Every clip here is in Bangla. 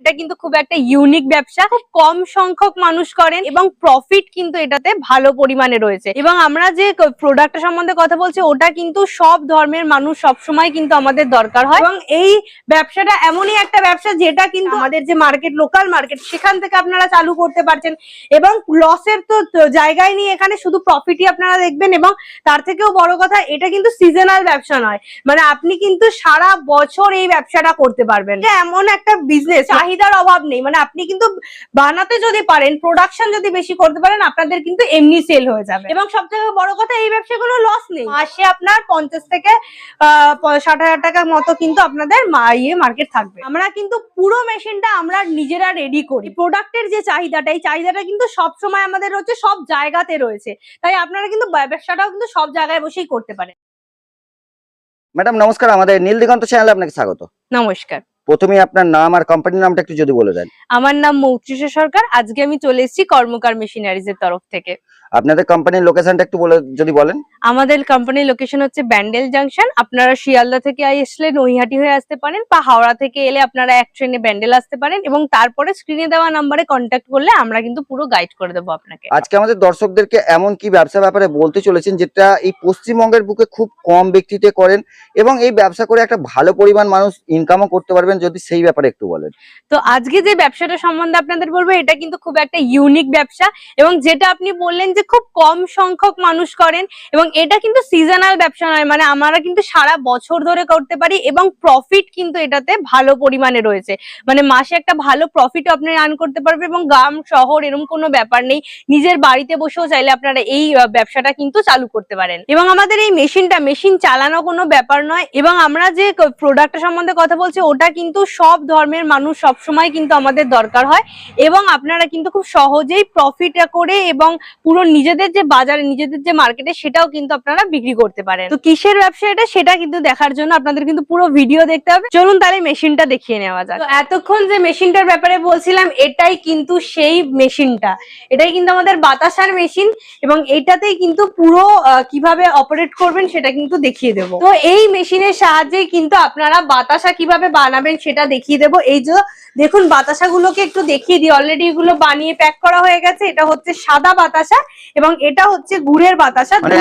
এটা কিন্তু খুব একটা ইউনিক ব্যবসা। খুব কম সংখ্যক মানুষ করেন এবং প্রফিট কিন্তু এটাতে ভালো পরিমাণে রয়েছে। এবং আমরা যে প্রোডাক্ট সম্বন্ধে কথা বলছি, ওটা কিন্তু সব ধর্মের মানুষ সব সময় কিন্তু আমাদের দরকার হয়। এবং এই ব্যবসাটা এমনই একটা ব্যবসা যেটা কিন্তু আমাদের যে মার্কেট লোকাল মার্কেট সেখান থেকে আপনারা চালু করতে পারছেন। এবং লসের তো জায়গায় নিয়ে এখানে শুধু প্রফিটই আপনারা দেখবেন। এবং তার থেকেও বড় কথা, এটা কিন্তু সিজনাল ব্যবসা নয়। মানে আপনি কিন্তু সারা বছর এই ব্যবসাটা করতে পারবেন। এমন একটা বিজনেস চাহিদার অভাব নেই। মানে আপনি কিন্তু বানাতে যদি পারেন প্রোডাকশন যদি বেশি করতে পারেন আপনাদের কিন্তু এমনি সেল হয়ে যাবে। এবং সব থেকে বড় কথা এই ব্যবসায় কোনো লস নেই। মাসে আপনার পঞ্চাশ থেকে আহ, ষাট হাজার টাকার মতো কিন্তু আপনাদের ইয়ে মার্কেট থাকবে। আমরা কিন্তু পুরো মেশিনটা আমরা নিজেরা রেডি করি। প্রোডাক্টের যে চাহিদাটা এই চাহিদাটা কিন্তু সব সময় আমাদের রয়েছে সব জায়গাতে রয়েছে। তাই আপনারা কিন্তু ব্যবসাটাও কিন্তু সব জায়গায় বসেই করতে পারেন। ম্যাডাম নমস্কার। আমাদের নীল দিগন্ত চ্যানেলে আপনাকে স্বাগত। নমস্কার। প্রথমে আপনার নাম আর কোম্পানির নামটা একটু যদি বলে দেন। আমার নাম মৌত্রিষা সরকার, আজকে আমি চলে এসেছি কর্মকার মেশিনারিজ এর তরফ থেকে। আপনাদের কোম্পানির লোকেশনটা একটু বলে যদি বলেন। আমাদের কোম্পানির লোকেশন হচ্ছে ব্যান্ডেল জাংশন আপনারা শিয়ালদা থেকে আসলে নৈহাটি হয়ে আসতে পারেন বা হাওড়া থেকে এলে আপনারা এক ট্রেনে ব্যান্ডেল আসতে পারেন এবং তারপরে স্ক্রিনে দেওয়া নাম্বারে কন্ট্যাক্ট করলে আমরা কিন্তু পুরো গাইড করে দেবো আপনাকে। আজকে আমাদের দর্শকদেরকে এমন কি ব্যবসা ব্যাপারে বলতে চলেছেন যেটা এই পশ্চিমবঙ্গের বুকে খুব কম ব্যক্তিতে করেন এবং এই ব্যবসা করে একটা ভালো পরিমাণ মানুষ ইনকামও করতে পারবেন যদি সেই ব্যাপারে একটু বলেন। তো আজকে যে ব্যবসাটা সম্বন্ধে আপনাদের বলব এটা কিন্তু খুব একটা ইউনিক ব্যবসা এবং যেটা আপনি বললেন যে খুব কম সংখ্যক মানুষ করেন এবং এটা কিন্তু সিজনাল ব্যবসা নয় মানে আমরা কিন্তু সারা বছর ধরে করতে পারি এবং প্রফিট কিন্তু এটাতে ভালো পরিমাণে রয়েছে। মানে মাসে একটা ভালো প্রফিট আপনি আর্ন করতে পারবেন এবং গ্রাম, শহর এরকম কোনো ব্যাপার নেই। নিজের বাড়িতে বসেও চাইলে আপনারা এই ব্যবসাটা কিন্তু চালু করতে পারেন। এবং আমাদের এই মেশিনটা, মেশিন চালানো কোনো ব্যাপার নয় এবং আমরা যে প্রোডাক্ট সম্বন্ধে কথা বলছি, ওটা কিন্তু সব ধর্মের মানুষ সব সময় কিন্তু আমাদের দরকার হয় এবং আপনারা কিন্তু খুব সহজেই প্রফিট করে এবং পুরো নিজেদের যে বাজারে, নিজেদের যে মার্কেটে সেটাও কিন্তু আপনারা বিক্রি করতে পারেন। তো কিসের ব্যবসা এটা? সেটা কিন্তু দেখার জন্য আপনাদের কিন্তু পুরো ভিডিও দেখতে হবে। চলুন তাহলে মেশিনটা দেখিয়ে নেওয়া তো এতক্ষণ যে মেশিনটার ব্যাপারে বলছিলাম, এটাই কিন্তু সেই মেশিনটা এটাই কিন্তু আমাদের বাতাসার মেশিন এবং এটাতেই কিন্তু পুরো কীভাবে অপারেট করবেন সেটা কিন্তু দেখিয়ে দেবো। তো এই মেশিনের সাহায্যে কিন্তু আপনারা বাতাসা কীভাবে বানাবেন সেটা দেখিয়ে দেবো। এই যে দেখুন বাতাসাগুলোকে একটু দেখিয়ে দিই। অলরেডি এগুলো বানিয়ে প্যাক করা হয়ে গেছে। এটা হচ্ছে সাদা বাতাসা এবং এটা হচ্ছে গুড়ের বাতাসা। মানে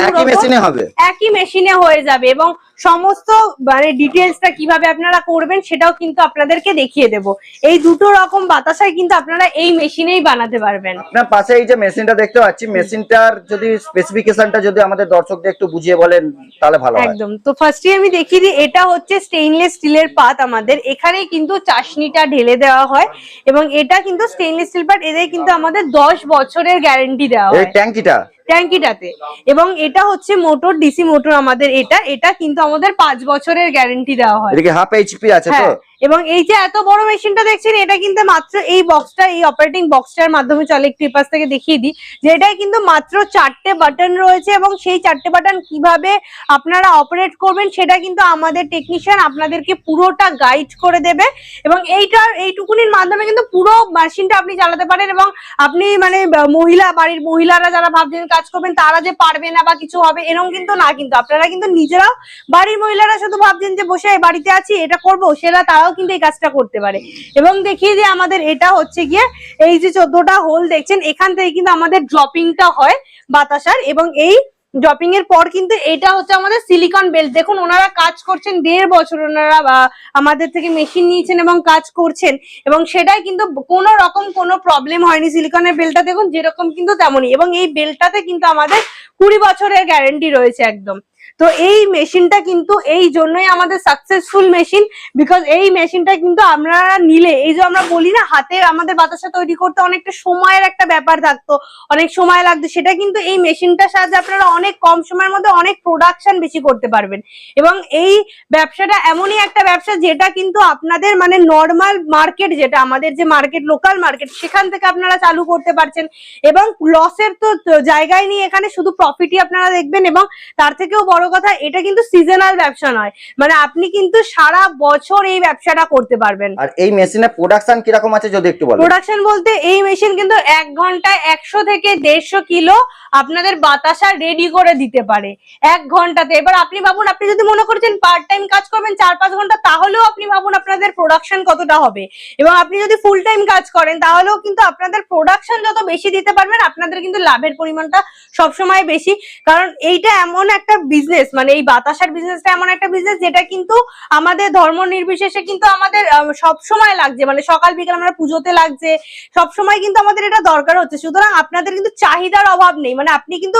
একই মেশিনে হয়ে যাবে এবং সমস্ত মানে ডিটেলসটা কীভাবে আপনারা করবেন সেটাও কিন্তু আপনাদেরকে দেখিয়ে দেব। এই দুটো রকম বাতাসাই কিন্তু আপনারা এই মেশিনেই বানাতে পারবেন। আপনার পাশে এই যে মেশিনটা দেখতে পাচ্ছি মেশিনটার যদি স্পেসিফিকেশনটা যদি আমাদের দর্শকদের একটু বুঝিয়ে বলেন তাহলে ভালো হয়। একদম। তো ফার্স্টে আমি দেখিয়ে দিই এটা হচ্ছে স্টেইনলেস স্টিলের পাত আমাদের। এখানেই কিন্তু চাশনিটা ঢেলে দেওয়া হয় এবং এটা কিন্তু স্টেইনলেস স্টিল পাত এদের কিন্তু আমাদের দশ বছরের গ্যারেন্টি দেওয়া এই হয় ট্যাঙ্কিটা? ট্যাঙ্কিটাতে। এবং এটা হচ্ছে মোটর ডিসি মোটর আমাদের এটা। এটা কিন্তু আমাদের পাঁচ বছরের গ্যারেন্টি দেওয়া হয়। হাফ এইচপি আছে তো? হ্যাঁ। এবং এই যে এত বড় মেশিনটা দেখছেন, এটা কিন্তু মাত্র এই বক্সটা এই অপারেটিং বক্সটার মাধ্যমে চলে। একটু পাশ থেকে দেখিয়ে দিই। যে এটাই কিন্তু মাত্র চারটে বাটন রয়েছে এবং সেই চারটে বাটন কীভাবে আপনারা অপারেট করবেন, সেটা কিন্তু আমাদের টেকনিশিয়ান আপনাদেরকে পুরোটা গাইড করে দেবে। এবং এইটার, এইটুকুনির মাধ্যমে কিন্তু পুরো মেশিনটা আপনি চালাতে পারেন এবং আপনি মানে মহিলা, বাড়ির মহিলারা যারা ভাবছেন কাজ করবেন, তারা যে পারবে না বা কিছু হবে এরকম কিন্তু না। কিন্তু আপনারা কিন্তু নিজেরাও বাড়ির মহিলারা শুধু ভাবছেন যে বসে বাড়িতে আছি, এটা করব, সেটা সেরা তারাও কিন্তু এই কাজটা করতে পারে। এবং দেখি যে আমাদের এটা হচ্ছে গিয়ে এই যে চোদ্দটা হোল দেখছেন, এখান থেকে কিন্তু আমাদের ড্রপিংটা হয় বাতাসার এবং এই ড্রপিং এর পর কিন্তু এটা হচ্ছে আমাদের সিলিকন বেল্ট দেখুন, ওনারা কাজ করছেন দেড় বছর, ওনারা আমাদের থেকে মেশিন নিয়েছেন এবং কাজ করছেন এবং সেটাই কিন্তু কোনো রকম কোনো প্রবলেম হয়নি সিলিকনের বেলটা দেখুন, যেরকম কিন্তু তেমনই এবং এই বেলটাতে কিন্তু আমাদের কুড়ি বছরের গ্যারেন্টি রয়েছে একদম। তো এই মেশিনটা কিন্তু এই জন্যই আমাদের সাকসেসফুল মেশিন বিকজ এই মেশিনটা কিন্তু আমরা নিলে, এই যে আমরা বলি না হাতে আমাদের বাতাসা তৈরি করতে অনেকটা সময়ের একটা ব্যাপার থাকতো, অনেক সময় লাগতো, সেটা কিন্তু এই মেশিনটার সাহায্যে আপনারা অনেক কম সময়ের মধ্যে অনেক প্রোডাকশন বেশি করতে পারবেন। এবং এই ব্যবসাটা এমনই একটা ব্যবসা যেটা কিন্তু আপনাদের মানে নর্মাল মার্কেট যেটা, আমাদের যে মার্কেট লোকাল মার্কেট সেখান থেকে আপনারা চালু করতে পারছেন। এবং লসের তো জায়গায় নিয়ে এখানে শুধু প্রফিটই আপনারা দেখবেন, এবং তার থেকেও বড় বড় কথা এটা কিন্তু সিজনাল ব্যবসা নয়। মানে আপনি কিন্তু সারা বছর এই ব্যবসাটা করতে পারবেন। আর এই মেশিনের প্রোডাকশন কীরকম আছে যদি একটু বলেন। প্রোডাকশন বলতে এই মেশিন কিন্তু এক ঘন্টায় একশো থেকে দেড়শো কিলো আপনাদের বাতাসা রেডি করে দিতে পারে এক ঘন্টাতে। এবার আপনি ভাবুন, আপনি যদি মনে করছেন পার্ট টাইম কাজ করবেন চার পাঁচ ঘণ্টা, তাহলেও আপনি ভাবুন আপনাদের প্রোডাকশন কতটা হবে। এবং আপনি যদি ফুল টাইম কাজ করেন, তাহলেও কিন্তু আপনাদের প্রোডাকশন যত বেশি দিতে পারবেন, আপনাদের কিন্তু লাভের পরিমাণটা সবসময় বেশি। কারণ এইটা এমন একটা বিজনেস মানে এই বাতাসার বিজনেসটা এমন একটা বিজনেস যেটা কিন্তু আমাদের ধর্ম নির্বিশেষে কিন্তু আমাদের সব সময় লাগছে। মানে সকাল, বিকাল আমরা পুজোতে লাগছে সব সময় কিন্তু আমাদের এটা দরকার হচ্ছে। সুতরাং আপনাদের কিন্তু চাহিদার অভাব নেই। মানে আপনি কিন্তু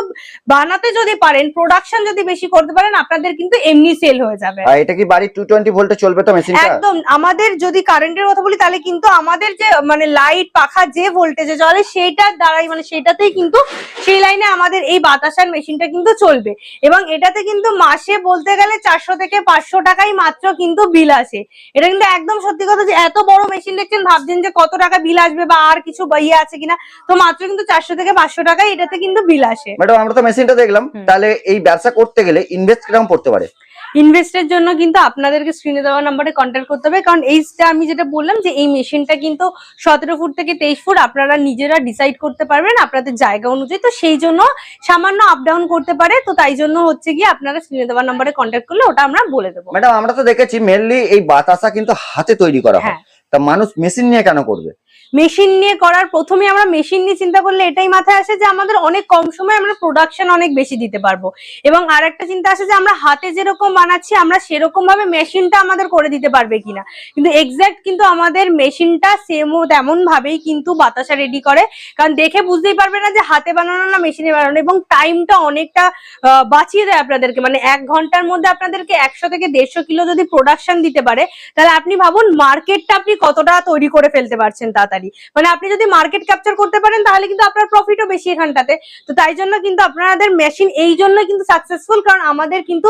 বানাতে যদি পারেন প্রোডাকশন যদি বেশি করতে পারেন আপনাদের কিন্তু এমনি সেল হয়ে যাবে। আর এটা কি বাড়ি টু টোয়েন্টি ভোল্টে চলবে তো মেশিনটা একদম। আমাদের যদি কারেন্টের কথা বলি তাহলে কিন্তু আমাদের যে মানে লাইট পাখা যে ভোল্টেজে চলে সেইটার দ্বারাই মানে সেটাতেই কিন্তু সেই লাইনে আমাদের এই বাতাসার মেশিনটা কিন্তু চলবে। এবং এটাতে কিন্তু মাসে বলতে গেলে চারশো থেকে পাঁচশো টাকাই মাত্র কিন্তু বিল আসে। এটা কিন্তু একদম সত্যি কথা যে এত বড় মেশিন দেখছেন ভাবছেন যে কত টাকা বিল আসবে বা আর কিছু ইয়ে আছে কিনা। তো মাত্র কিন্তু চারশো থেকে পাঁচশো টাকাই এটাতে কিন্তু বিল আসে ম্যাডাম আমরা তো মেশিনটা দেখলাম। তাহলে এই ব্যবসা করতে গেলে ইনভেস্ট কীরকম পড়তে পারে? ইনভেস্টের জন্য কিন্তু আপনাদেরকে স্ক্রিনে দেওয়া নাম্বারে কন্ট্যাক্ট করতে হবে। কারণ এইটা আমি যেটা বললাম যে এই মেশিনটা কিন্তু সতেরো ফুট থেকে তেইশ ফুট আপনারা নিজেরা ডিসাইড করতে পারবেন আপনাদের জায়গা অনুযায়ী। তো সেই জন্য সামান্য আপ ডাউন করতে পারে। তো তাই জন্য হচ্ছে গিয়ে আপনারা স্ক্রিনে দেওয়া নাম্বারে কন্ট্যাক্ট করলে ওটা আমরা বলে দেবো। ম্যাডাম আমরা তো দেখেছি মেনলি এই বাতাসা কিন্তু হাতে তৈরি করা হয়। হ্যাঁ। তা মানুষ মেশিন নিয়ে কেন করবে? মেশিন নিয়ে করার প্রথমে আমরা মেশিন নিয়ে চিন্তা করলে এটাই মাথায় আসে যে আমাদের অনেক কম সময়ে আমরা প্রোডাকশন অনেক বেশি দিতে পারব। এবং আর একটা চিন্তা আসে যে আমরা হাতে যেরকম বানাচ্ছি, আমরা সেরকম ভাবে মেশিনটা আমাদের করে দিতে পারবে কিনা। কিন্তু এক্স্যাক্ট কিন্তু আমাদের মেশিনটা সেম তেমন ভাবেই কিন্তু বাতাসা রেডি করে। কারণ দেখে বুঝতেই পারবে না যে হাতে বানানো না মেশিনে বানানো। এবং টাইমটা অনেকটা বাঁচিয়ে দেয় আপনাদেরকে। মানে এক ঘণ্টার মধ্যে আপনাদেরকে একশো থেকে দেড়শো কিলো যদি প্রোডাকশন দিতে পারে, তাহলে আপনি ভাবুন মার্কেটটা আপনি কতটা তৈরি করে ফেলতে পারছেন তাড়াতাড়ি। মানে আপনি যদি মার্কেট ক্যাপচার করতে পারেন, তাহলে কিন্তু আপনার প্রফিটও বেশি এখানটাতে। তো তাই জন্য কিন্তু আপনাদের মেশিন এই জন্য কিন্তু সাকসেসফুল কারণ আমাদের কিন্তু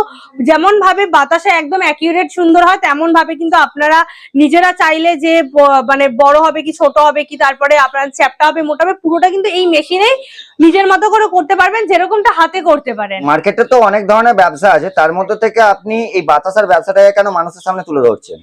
যেমন ভাবে বাতাসে একদম অ্যাকিউরেট সুন্দর হয় তেমন ভাবে কিন্তু আপনারা নিজেরা চাইলে যে মানে বড় হবে কি, ছোট হবে কি, তারপরে আপনার চ্যাপটা হবে মোটা হবে পুরোটা কিন্তু এই মেশিনেই নিজের মতো করে করতে পারবেন, যেরকমটা হাতে করতে পারেন। মার্কেটে তো অনেক ধরনের ব্যবসা আছে, তার মধ্যে থেকে আপনি এই বাতাসার ব্যবসাটাকে কেন মানুষের সামনে তুলে ধরছেন?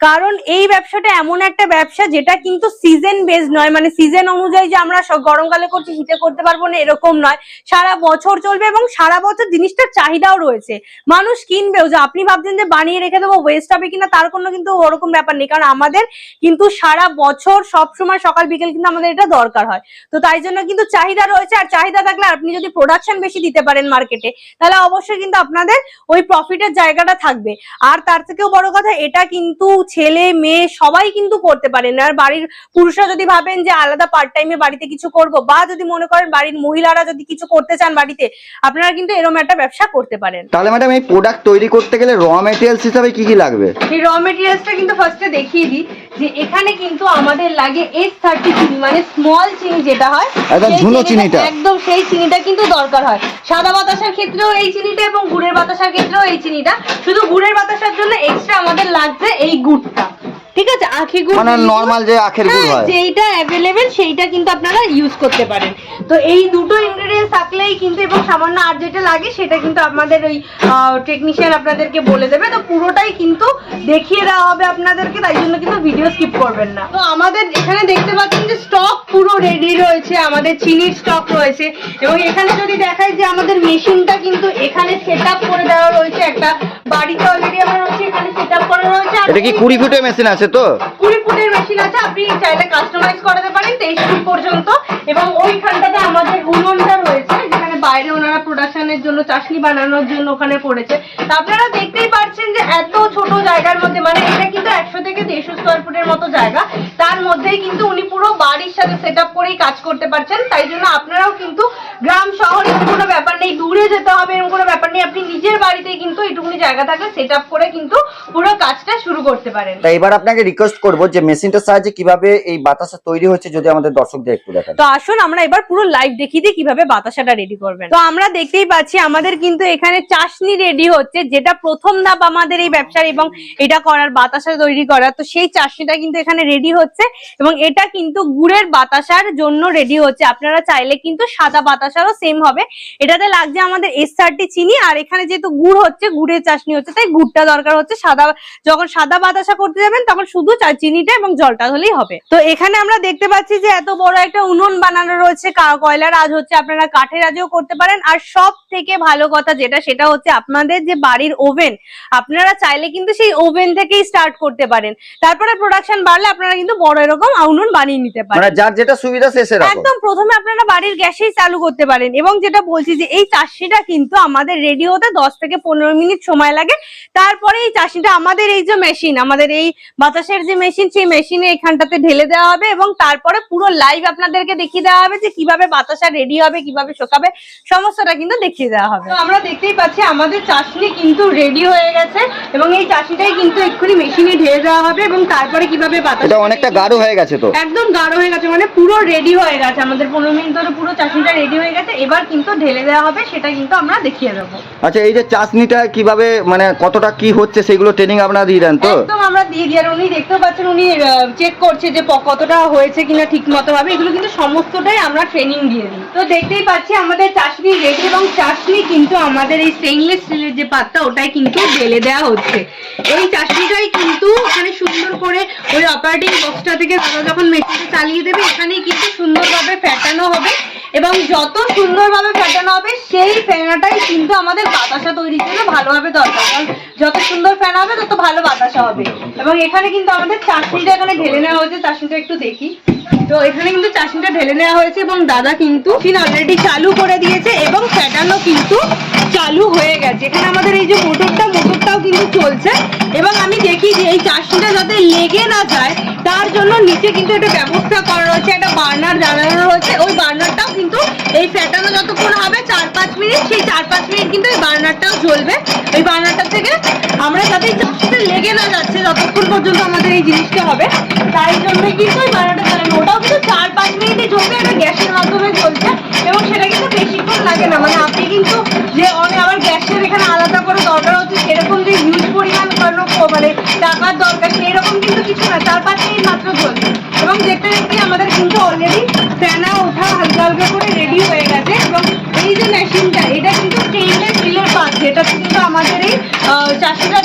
কারণ এই ব্যবসাটা এমন একটা ব্যবসা যেটা কিন্তু সিজন বেস নয়। মানে সিজন অনুযায়ী যে আমরা গরমকালে করছি, শীতে করতে পারব না, এরকম নয়। সারা বছর চলবে এবং সারা বছর জিনিসটার চাহিদাও রয়েছে। মানুষ কিনবেও যে আপনি ভাবছেন যে বানিয়ে রেখে দেবো ওয়েস্ট হবে কিনা, তার কোনো কিন্তু ওরকম ব্যাপার নেই। কারণ আমাদের কিন্তু সারা বছর সব সময় সকাল, বিকেল কিন্তু আমাদের এটা দরকার হয়। তো তাই জন্য কিন্তু চাহিদা রয়েছে, আর চাহিদা থাকলে আপনি যদি প্রোডাকশন বেশি দিতে পারেন মার্কেটে তাহলে অবশ্যই কিন্তু আপনাদের ওই প্রফিটের জায়গাটা থাকবে। আর তার থেকেও বড় কথা, এটা কিন্তু ছেলে মেয়ে সবাই কিন্তু করতে পারেন আর বাড়ির পুরুষরা যদি ভাবেন যে আলাদা পার্ট টাইমে বাড়িতে কিছু করব বা যদি মনে করেন বাড়ির মহিলারা যদি কিছু করতে চান বাড়িতে আপনারা কিন্তু এরকম একটা ব্যবসা করতে পারেন। তাহলে ম্যাডাম এই প্রোডাক্ট তৈরি করতে গেলে র মেটেরিয়ালস হিসাবে কি কি লাগবে? এই র মেটেরিয়ালসটা কিন্তু ফার্স্টে দেখিয়ে দিই যে এখানে কিন্তু আমাদের লাগে এস থার্টি চিনি মানে স্মল চিনি যেটা হয় একদম সেই চিনিটা-। একদম সেই চিনিটা কিন্তু দরকার হয়। সাদা বাতাসার ক্ষেত্রেও এই চিনিটা এবং গুড়ের বাতাসার ক্ষেত্রেও এই চিনিটা। শুধু গুড়ের বাতাসার জন্য এক্সট্রা আমাদের লাগছে এই গুড়টা। ঠিক আছে? আখি গুড় মানে। নর্মাল যে আখের গুড় হ্যাঁ, হয়। যেইটা অ্যাভেলেবেল সেইটা কিন্তু আপনারা ইউজ করতে পারেন। তো এই দুটো ইনগ্রেডিয়েন্টস থাকলেই কিন্তু এবং সামান্য আর যেটা লাগে সেটা কিন্তু আমাদের ওই টেকনিশিয়ান আপনাদেরকে বলে দেবে। তো পুরোটাই কিন্তু দেখিয়ে দেওয়া হবে আপনাদেরকে তাই জন্য কিন্তু ভিডিও স্কিপ করবেন না। তো আমাদের এখানে দেখতে পাচ্ছেন যে স্টক পুরো রেডি রয়েছে আমাদের চিনির স্টক রয়েছে। এবং এখানে যদি দেখাই যে আমাদের মেশিনটা কিন্তু এখানে সেট করে দেওয়া রয়েছে একটা বাড়িতে অলরেডি আমরা রয়েছে এখানে সেট করা রয়েছে এটা কি কুড়ি ফুটের মেশিন আছে তো? কুড়ি ফুটের মেশিন আছে আপনি চাইলে কাস্টমাইজ করাতে পারেন তেইশ ফুট পর্যন্ত। এবং ওইখানটাতে আমাদের উনুনটা রয়েছে যেখানে বাইরে ওনারা প্রোডাকশনের জন্য চাশনি বানানোর জন্য ওখানে পড়েছে তা আপনারা দেখতেই পাচ্ছেন যে এত ছোট জায়গার মধ্যে মানে এটা কিন্তু একশো থেকে দেড়শো স্কোয়ার ফুটের মতো জায়গা। তার মধ্যেই কিন্তু উনি পুরো বাড়ির সাথে সেট আপ করেই কাজ করতে পারছেন তাই জন্য আপনারাও কিন্তু গ্রাম শহরে এরকম কোনো ব্যাপার নেই। দূরে যেতে হবে এরকম কোনো ব্যাপার নেই। আপনি নিজের বাড়িতেই কিন্তু এইটুকুনি জায়গা থাকলে সেট আপ করে কিন্তু পুরো কাজটা শুরু করতে পারেন। তাই এবার আপনাকে রিকোয়েস্ট করব যে মেশিনটার সাহায্যে কীভাবে এই বাতাসা তৈরি হচ্ছে যদি আমাদের দর্শকদের একটু দেখান। তো আসুন আমরা এবার পুরো লাইভ দেখিয়ে দিই কীভাবে বাতাসাটা রেডি করবেন। তো আমরা দেখতেই পাচ্ছি আমাদের কিন্তু এখানে চাশনি রেডি হচ্ছে যেটা প্রথম ধাপ আমাদের এই ব্যবসার এবং এটা করার বাতাসা তৈরি করার। তো সেই চাশনিটা কিন্তু এখানে রেডি হচ্ছে এবং এটা কিন্তু গুড়ের বাতাসার জন্য রেডি হচ্ছে। আপনারা চাইলে কিন্তু সাদা বাতাসারও সেম হবে। এটাতে লাগছে আমাদের এস থার্টি চিনি আর এখানে যেহেতু গুড় হচ্ছে গুড়ের চাশনি হচ্ছে তাই গুড়টা দরকার হচ্ছে। সাদা যখন সাদা বাতাসা করতে যাবেন তখন শুধু চিনিটা এবং জলটা হলেই হবে। তো এখানে আমরা দেখতে পাচ্ছি যে এত বড় একটা উনুন বানানো রয়েছে। কয়লার আজ হচ্ছে আপনারা কাঠের আজও করতে পারেন। আর সব থেকে ভালো কথা যেটা সেটা হচ্ছে আপনাদের যে বাড়ির ওভেন আপনারা চাইলে কিন্তু সেই ওভেন থেকেই স্টার্ট করতে পারেন। তারপরে প্রোডাকশন বাড়লে আপনারা কিন্তু বড় এরকম উনুন বানিয়ে নিতে পারেন। মানে যার যেটা সুবিধা সে একদম প্রথমে আপনারা বাড়ির গ্যাসেই চালু করতে পারেন। এবং যেটা বলছি যে এই চাষনিটা কিন্তু আমাদের রেডি হতে দশ থেকে পনেরো মিনিট সময় লাগে। তারপরে এই চাষনিটা আমাদের এই যে মেশিন আমাদের এই বাতাসের যে মেশিন সেই মেশিনে এখানটাতে ঢেলে দেওয়া হবে এবং তারপরে পুরো লাইভ আপনাদেরকে দেখিয়ে দেওয়া হবে যে কীভাবে বাতাসা রেডি হবে কীভাবে শোকাবে সমস্তটা কিন্তু দেখিয়ে দেওয়া হবে। আমরা দেখতেই পাচ্ছি আমাদের চাষনি কিন্তু রেডি হয়ে গেছে এবং এই চাষনিটাই কিন্তু এক্ষুনি মেশিনে ঢেলে দেওয়া হবে এবং তারপরে কীভাবে বাতাস এটা অনেকটা গাঢ় হয়ে গেছে তো। একদম গাঢ় হয়ে গেছে মানে পুরো রেডি হয়ে গেছে। আমাদের পনেরো মিনিট ধরে পুরো চাটনিটা রেডি হয়ে গেছে এবার কিন্তু ঢেলে দেওয়া হবে সেটা কিন্তু আমরা দেখিয়ে দেবো। আচ্ছা এই যে চাষনিটা কীভাবে মানে কতটা কি হচ্ছে সেগুলো ট্রেনিং আপনারা দিয়ে দেন তো? একদম আমরা দিয়ে দিই আর উনি দেখতেও পাচ্ছেন উনি চেক করছে যে কতটা হয়েছে কিনা ঠিক মতো ভাবে এগুলো কিন্তু সমস্তটাই আমরা ট্রেনিং দিয়ে দিই। তো দেখতেই পাচ্ছি আমাদের চাশনি রেডি এবং চাশনি কিন্তু আমাদের এই স্টেইনলেস স্টিলের যে পাত্রটা ওটাই কিন্তু ঢেলে দেওয়া হচ্ছে। এই চাশনিটাই কিন্তু ওখানে সুন্দর করে ওই অপারেটিং বক্সটা থেকে যখন মেশিনটা চালিয়ে দেবে এখানেই কিন্তু সুন্দরভাবে ফ্যাটানো হবে। এবং যত সুন্দরভাবে ফেটানো হবে, সেই ফেনাটাই কিন্তু আমাদের বাতাসা তৈরির জন্য ভালোভাবে দরকার। কারণ যত সুন্দর ফেনা হবে, তত ভালো বাতাসা হবে। এবং এখানে কিন্তু আমাদের চাটনিটা এখানে ঢেলে নেওয়া হয়েছে। চাটনিটা একটু দেখি। তো এখানে কিন্তু চাটনিটা ঢেলে নেওয়া হয়েছে এবং দাদা কিন্তু অলরেডি চালু করে দিয়েছে এবং ফ্যাটানো কিন্তু চালু হয়ে গেছে। এখানে আমাদের এই যে মোটরটা, মোটরটাও কিন্তু চলছে। এবং আমি দেখি যে এই চাটনিটা যাতে লেগে না যায়, তার জন্য নিচে কিন্তু একটা ব্যবস্থা করা রয়েছে। একটা বার্নার জ্বালানো রয়েছে। ওই কিন্তু এই ফ্যাটানো যতক্ষণ হবে, চার পাঁচ মিনিট, সেই চার পাঁচ মিনিট কিন্তু এই বার্নারটাও জ্বলবে। ওই বার্নারটা থেকে আমরা যাতে চাষটা লেগে না যাচ্ছে যতক্ষণ পর্যন্ত আমাদের এই জিনিসটা হবে, তাই জন্য কিন্তু ওই বার্নারটা জ্বালানো ওটাও কিন্তু চার পাঁচ মিনিটে জ্বলবে, এটা গ্যাসের মাধ্যমে চলছে এবং সেটা কিন্তু বেশিক্ষণ লাগে না। মানে আপনি কিন্তু যে অনেক আবার গ্যাসের এখানে আলাদা করে দরকার হচ্ছে, সেরকম যে হিউজ পরিমাণ মানে টাকার দরকার সেই রকম কিন্তু কিছু না, চার পাঁচ মিনিট মাত্র চলছে এবং দেখতে দেখতে আমাদের কিন্তু অলরেডি ফ্যানা ওঠা হালকা হালকা করে আহ,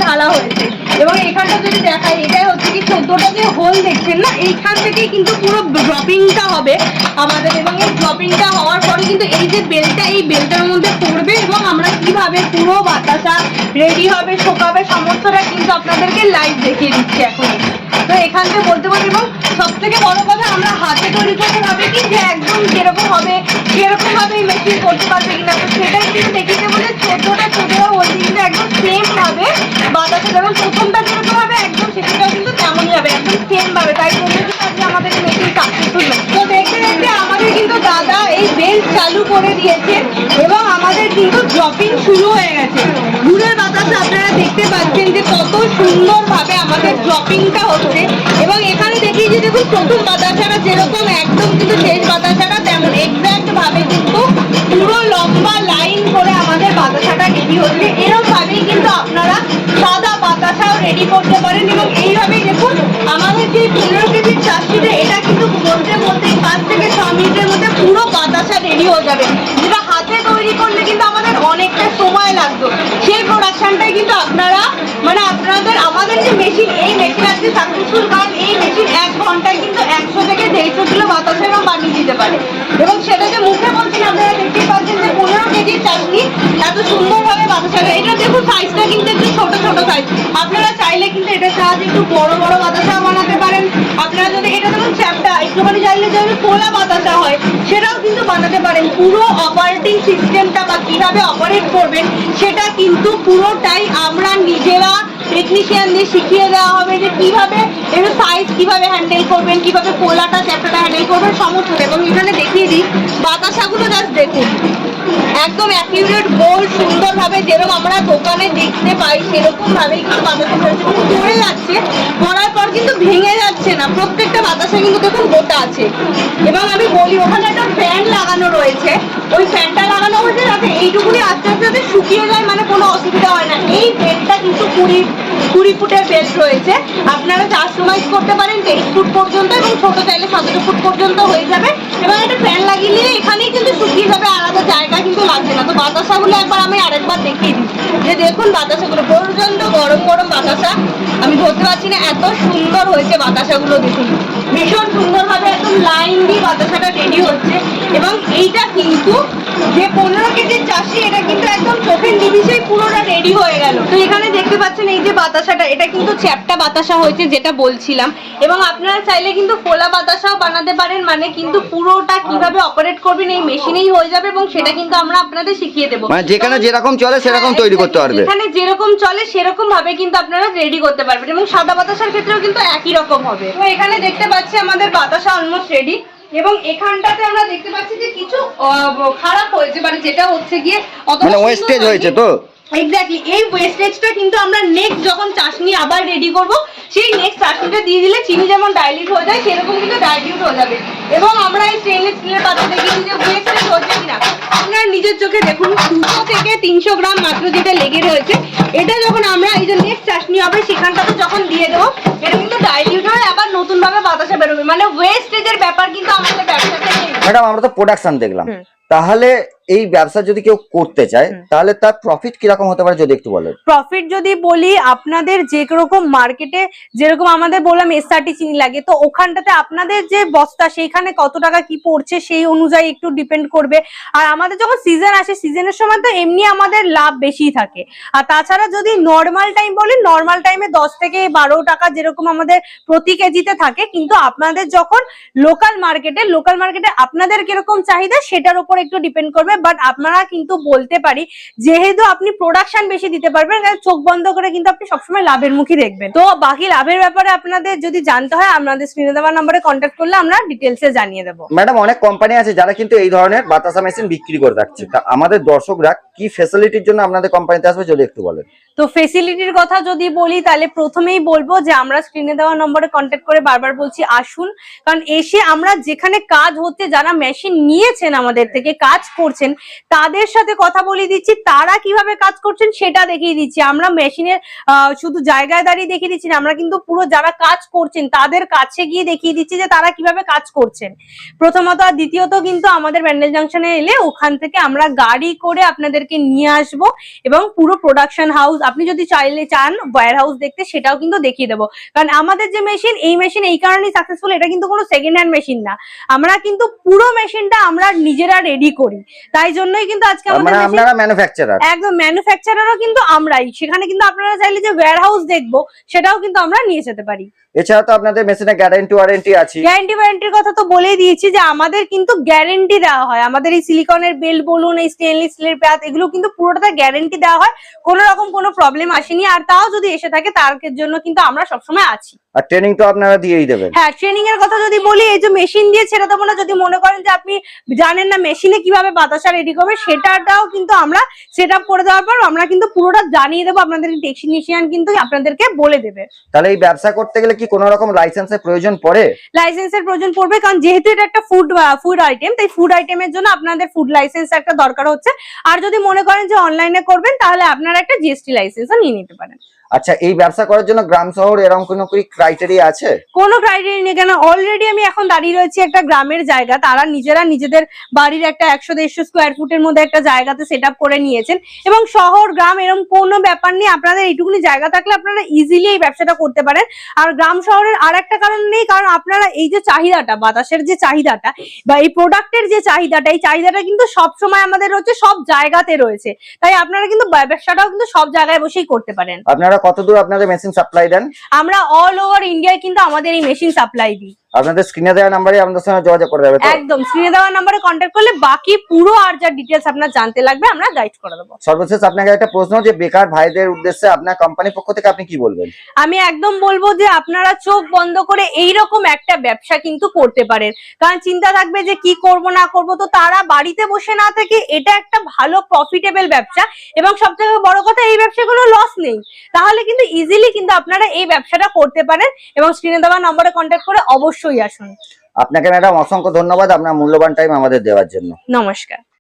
ঢালা হয়েছে। এবং এখানটা যদি দেখাই এটাই হচ্ছে কি চোদ্দটা যে হোল দেখছেন না এইখান থেকেই কিন্তু পুরো ড্রপিংটা হবে আমাদের। এবং এই ড্রপিংটা হওয়ার পরে কিন্তু এই যে বেলটা এই বেলটার মধ্যে পড়বে এবং আমরা কীভাবে পুরো বাতাসা রেডি হবে শোকাবে সমস্তটা কিন্তু আপনাদেরকে লাইভ দেখিয়ে দিচ্ছি এখন। তো এখান থেকে বলতে পারি এবং সব থেকে বড় কথা আমরা হাতে তৈরি করতে হবে কি যে একদম যেরকম হবে সেরকম ভাবে মেশিন করতে পারবে কিনা তো সেটাই কিন্তু দেখিয়ে দেবো যে চোদ্দটা বাতাসে যেমন প্রথমটা যেরকম হবে, একদম সেটাও কিন্তু তেমনই হবে, একদম সেম ভাবে। তাই জন্য কিন্তু আজকে আমাদের মেশিন সাকসেসফুল তো দেখতে দেখতে আমাদের কিন্তু দাদা এই বেল্ট চালু করে দিয়েছে এবং আমাদের কিন্তু ড্রপিং শুরু হয়ে গেছে। গুড়ের বাতাসে আপনারা দেখতে পাচ্ছেন যে কত সুন্দরভাবে আমাদের ড্রপিংটা হচ্ছে। এবং এখানে দেখি যে দেখুন, প্রথম বাতাসাটা যেরকম, একদম কিন্তু শেষ বাতাসাটা তেমন। এক্সাক্ট ভাবে কিন্তু পুরো লম্বা বাতাসাটা রেডি হচ্ছে। এরকম ভাবেই কিন্তু আপনারা সাদা বাতাসাও রেডি করতে পারেন এবং এইভাবেই দেখুন, আমাদের যে পনেরো কেজির চাষিটা এটা কিন্তু বলতে বলতে পাঁচ থেকে ছ মিনিটের মধ্যে পুরো বাতাসা রেডি হয়ে যাবে। যেটা হাতে তৈরি করলে কিন্তু আমাদের অনেকটা সময় লাগতো সেই প্রোডাকশনটাই কিন্তু আপনারা মানে আপনাদের, আমাদের যে মেশিন এই মেশিন আজকে সাকসেসফুল কারণ এই মেশিন এক ঘন্টায় কিন্তু একশো থেকে দেড়শো কিলো বাতাসা এবং বানিয়ে দিতে পারে। এবং সেটা যে মুখে বলছেন আপনারা দেখতে পাচ্ছেন যে পনেরো চাটনি এত সুন্দরভাবে বাতাসা এটা দেখুন সাইজটা কিন্তু একটু ছোট ছোট সাইজ আপনারা চাইলে কিন্তু এটা সাহায্যে একটু বড় বড় বাতাসা বানাতে পারেন। আপনারা যদি এটা দেখুন চ্যাপটা একটুখানি চাইলে যদি খোলা বাতাসা হয়, সেটাও কিন্তু বানাতে পারেন। পুরো অপারেটিং সিস্টেমটা বা কীভাবে অপারেট করবেন, সেটা কিন্তু পুরোটাই আমরা নিজেরা টেকনিশিয়ান দিয়ে শিখিয়ে দেওয়া হবে যে কীভাবে এর সাইজ কীভাবে হ্যান্ডেল করবেন, কীভাবে পোলাটা চ্যাপটাটা হ্যান্ডেল করবেন, সমস্ত এবং এখানে দেখিয়ে দিই। বাতাসাগুলো জাস্ট দেখুন। একদম অ্যাকিউরেট গোল সুন্দরভাবে যেরকম আমরা দোকানে দেখতে পাই সেরকম ভাবেই কিন্তু বাতাসা পড়ে যাচ্ছে। পড়ার পর কিন্তু ভেঙে যাচ্ছে না। প্রত্যেকটা বাতাসা কিন্তু দেখুন গোটা আছে। এবং আমি বলি, ওখানে একটা ফ্যান লাগানো রয়েছে। ওই ফ্যানটা লাগানো হয়েছে যাতে এইটুকুনি আস্তে আস্তে শুকিয়ে যায় মানে কোনো অসুবিধা হয় না। এই বেডটা কিন্তু কুড়ি কুড়ি ফুটের বেড রয়েছে। আপনারা কাস্টমাইজ করতে পারেন তেইশ ফুট পর্যন্ত এবং ছোট চাইলে সতেরো ফুট পর্যন্ত হয়ে যাবে। এবং একটা ফ্যান লাগিয়ে নিলে এখানেই কিন্তু শুকিয়ে যাবে আলাদা জায়গা বাতাসাগুলো একবার আমি আরেকবার দেখিয়ে দিই। যে দেখুন বাতাসাগুলো প্রচণ্ড গরম গরম বাতাসা। আমি ধরতে পারছি না, এত সুন্দর হয়েছে বাতাসাগুলো দেখুন। ভীষণ সুন্দরভাবে একদম লাইন দিয়ে বাতাসাটা রেডি হচ্ছে। এবং এইটা কিন্তু যে পনেরো কেজির চাষি, এটা কিন্তু একদম চোখের নিমিশেই পুরোটা রেডি হয়ে গেল। তো এখানে দেখতে পাচ্ছেন এই যে বাতাসাটা, এটা কিন্তু চ্যাপটা বাতাসা হয়েছে যেটা বলছিলাম। এবং আপনারা চাইলে কিন্তু ফোলা বাতাসাও বানাতে পারেন মানে কিন্তু পুরোটা কীভাবে অপারেট করবেন এই মেশিনেই হয়ে যাবে এবং সেটা কিন্তু আমরা আপনাদের শিখিয়ে দেবো। মানে যেখানে যেরকম চলে সেরকম তৈরি করতে পারবে। এখানে যেরকম চলে সেরকম ভাবে কিন্তু আপনারা রেডি করতে পারবেন এবং সাদা বাতাসার ক্ষেত্রেও কিন্তু একই রকম হবে। তো এখানে দেখতে পাচ্ছি আমাদের বাতাসা অলমোস্ট রেডি এবং এখানটাতে আমরা দেখতে পাচ্ছি যে কিছু খারাপ হয়েছে মানে যেটা হচ্ছে গিয়ে মানে ওয়েস্টেজ হয়েছে তো? এক্স্যাক্টলি এই ওয়েস্টেজটা কিন্তু আমরা নেক্সট যখন চাশনি আবার রেডি করব সেই নেক্সট চাশনিটা দিয়ে দিলে চিনি যেমন ডাইলিউট হয়ে যায় সেরকম কিন্তু ডাইলিউট হয়ে যাবে। এবং আমরা এই স্টেনলেস স্টিলের পাত্রে দেখেছি যে ওয়েস্টেজ হচ্ছে কিনা আপনারা নিজের চোখে দেখুন দুশো থেকে তিনশো গ্রাম মাত্র যেটা লেগে রয়েছে এটা যখন আমরা এই যে নেক্সট চাশনি হবে সেখানটাতে যখন দিয়ে দেবো এটা কিন্তু ডাইলিউট হয়ে আবার নতুন ভাবে বাতাসা বেরোবে। মানে ওয়েস্টেজের ব্যাপার কিন্তু আমাদের ব্যবসাতে ম্যাডাম আমরা তো প্রোডাকশন দেখলাম। তাহলে এই ব্যবসা যদি কেউ করতে চায় তাহলে তার প্রফিট কীরকম হতে পারে যদি একটু বলেন? প্রফিট যদি বলি আপনাদের যে রকম মার্কেটে যেরকম আমাদের বললাম এসআরটি চিনি লাগে তো ওখানটাতে আপনাদের যে বস্তা সেইখানে কত টাকা কি পড়ছে সেই অনুযায়ী একটু ডিপেন্ড করবে। আর আমাদের যখন সিজন আসে সিজনের সময় তো এমনি আমাদের লাভ বেশি থাকে। আর তাছাড়া যদি নর্মাল টাইম বলি নর্মাল টাইমে দশ থেকে বারো টাকা যেরকম আমাদের প্রতি কেজিতে থাকে কিন্তু আপনাদের যখন লোকাল মার্কেটে লোকাল মার্কেটে আপনাদের কীরকম চাহিদা সেটার উপর একটু ডিপেন্ড করবে। বাট আপনারা কিন্তু বলতে পারি, যেহেতু আপনি প্রোডাকশন বেশি দিতে পারবেন চোখ বন্ধ করে কিন্তু আপনি সবসময় লাভের মুখী দেখবেন। তো বাকি লাভের ব্যাপারে আপনাদের যদি জানতে হয়, আপনাদের স্ক্রিনে দেওয়া নাম্বারে কন্ট্যাক্ট করলে আমরা ডিটেলসে জানিয়ে দেবো। ম্যাডাম অনেক কোম্পানি আছে যারা কিন্তু এই ধরনের বাতাসা মেশিন বিক্রি করে রাখছে। আমাদের দর্শকরা কি ফেসিলিটির জন্য আপনাদের কোম্পানিতে আসবে, যদি একটু বলেন? তো ফেসিলিটির কথা যদি বলি, তাহলে প্রথমেই বলব যে আমরা স্ক্রিনে দেওয়া নম্বরে কন্ট্যাক্ট করে বারবার বলছি, আসুন। কারণ এসে আমরা যেখানে কাজ হচ্ছে, যারা মেশিন নিয়েছেন আমাদের থেকে, কাজ করছেন, তাদের সাথে কথা বলে দিচ্ছি, তারা কীভাবে কাজ করছেন সেটা দেখিয়ে দিচ্ছি। আমরা মেশিনের শুধু জায়গায় দাঁড়িয়ে দেখিয়ে দিচ্ছি না, আমরা কিন্তু পুরো যারা কাজ করছেন, তাদের কাছে গিয়ে দেখিয়ে দিচ্ছি যে তারা কীভাবে কাজ করছেন। প্রথমত আর দ্বিতীয়ত কিন্তু আমাদের ব্যান্ডেল জাংশনে এলে ওখান থেকে আমরা গাড়ি করে আপনাদেরকে নিয়ে আসব এবং পুরো প্রোডাকশন হাউস আপনি যদি চাইলে চান ওয়্যার হাউস দেখতে সেটাও কিন্তু দেখিয়ে দেবো। কারণ আমাদের যে মেশিন এই মেশিন এই কারণেই সাকসেসফুল এটা কিন্তু কোনো সেকেন্ড হ্যান্ড মেশিন না। আমরা কিন্তু পুরো মেশিনটা আমরা নিজেরা রেডি করি। তাই জন্যই কিন্তু আজকে আমাদের মানে machine- আপনারা ম্যানুফ্যাকচারার একদম ম্যানুফ্যাকচারারও কিন্তু আমরাই। সেখানে কিন্তু আপনারা চাইলে যে ওয়্যার হাউস দেখব সেটাও কিন্তু আমরা নিয়ে যেতে পারি। এছাড়া তো আপনাদের মেশিনে গ্যারান্টি ওয়ারেন্টি আছে। গ্যারান্টি ওয়ারেন্টির কথা তো বলেই দিয়েছি যে আমাদের কিন্তু গ্যারেন্টি দেওয়া হয়। আমাদের এই সিলিকনের বেল্ট বলুন, এই স্টেনলেস স্টিলের প্যাথ এগুলো কিন্তু পুরোটা গ্যারেন্টি দেওয়া হয়। কোনো রকম কোনো প্রবলেম আসেনি। আর তাও যদি এসে থাকে, তার জন্য কিন্তু আমরা সবসময় আছি। আর ট্রেনিং তো আপনারা দিয়েই দেবেন। হ্যাঁ ট্রেনিং এর কথা যদি বলি এই যে মেশিন দিয়ে ছেড়ে দেবো না যদি মনে করেন যে আপনি জানেন না মেশিনে কীভাবে বাতাসা রেডি করবে সেটাটাও কিন্তু আমরা সেট আপ করে দেওয়ার পর আমরা কিন্তু পুরোটা জানিয়ে দেবো আপনাদের টেকনিশিয়ান কিন্তু আপনাদেরকে বলে দেবে। তাহলে এই ব্যবসা করতে গেলে কি কোনো রকম লাইসেন্সের প্রয়োজন পড়ে? লাইসেন্সের প্রয়োজন পড়বে কারণ যেহেতু এটা একটা ফুড ফুড আইটেম তাই ফুড আইটেমের জন্য আপনাদের ফুড লাইসেন্স একটা দরকার হচ্ছে। আর যদি মনে করেন যে অনলাইনে করবেন তাহলে আপনারা একটা জিএসটি লাইসেন্সও নিয়ে নিতে পারেন। আচ্ছা এই ব্যবসা করার জন্য গ্রাম শহর এরকম কোনো কি ক্রাইটেরিয়া আছে? কোনো ক্রাইটেরিয়া নেই কেন? অলরেডি আমি এখন দাঁড়িয়ে রয়েছি একটা গ্রামের জায়গা। তারা নিজেরা নিজেদের বাড়ির একটা একশো দেড়শো স্কোয়ার ফুটের মধ্যে একটা জায়গাতে সেট করে নিয়েছেন। এবং শহর গ্রাম এরকম কোনো ব্যাপার নেই। আপনাদের এইটুকুনি জায়গা থাকলে আপনারা ইজিলি এই ব্যবসাটা করতে পারেন। আর গ্রাম শহরের আর একটা কারণ নেই কারণ আপনারা এই যে চাহিদাটা বাতাসের যে চাহিদাটা বা এই প্রোডাক্টের যে চাহিদাটা এই চাহিদাটা কিন্তু সব সময় আমাদের রয়েছে সব জায়গাতে রয়েছে। তাই আপনারা কিন্তু ব্যবসাটাও কিন্তু সব জায়গায় বসেই করতে পারেন। আপনারা কতদূর আপনাদের মেশিন সাপ্লাই দেন? আমরা অল ওভার ইন্ডিয়ায় কিন্তু আমাদের এই মেশিন সাপ্লাই দিই। আপনাদের স্ক্রিনে দেওয়া নাম্বারে আমাদের সঙ্গে যোগাযোগ করে দেবে একদম স্ক্রিনে দেওয়া নাম্বারে কন্ট্যাক্ট করলে বাকি পুরো আর যা ডিটেলস আপনার জানতে লাগবে আমরা গাইড করে দেবো। সর্বশেষ আপনাকে একটা প্রশ্ন যে বেকার ভাইদের উদ্দেশ্যে আপনার কোম্পানির পক্ষ থেকে আপনি কি বলবেন? আমি একদম বলব যে আপনারা চোখ বন্ধ করে এই রকম একটা ব্যবসা কিন্তু করতে পারেন। কারণ চিন্তা থাকবে যে কি করব না করব তো তারা বাড়িতে বসে না থেকে এটা একটা ভালো প্রফিটেবল ব্যবসা এবং সব থেকে বড় কথা এই ব্যবসায় কোনো লস নেই। তাহলে কিন্তু ইজিলি কিন্তু আপনারা এই ব্যবসাটা করতে পারেন এবং স্ক্রিনে দেওয়া নম্বরে কন্ট্যাক্ট করে অবশ্যই আসুন। আপনাকে ম্যাডাম অসংখ্য ধন্যবাদ আপনার মূল্যবান টাইম আমাদের দেওয়ার জন্য। নমস্কার।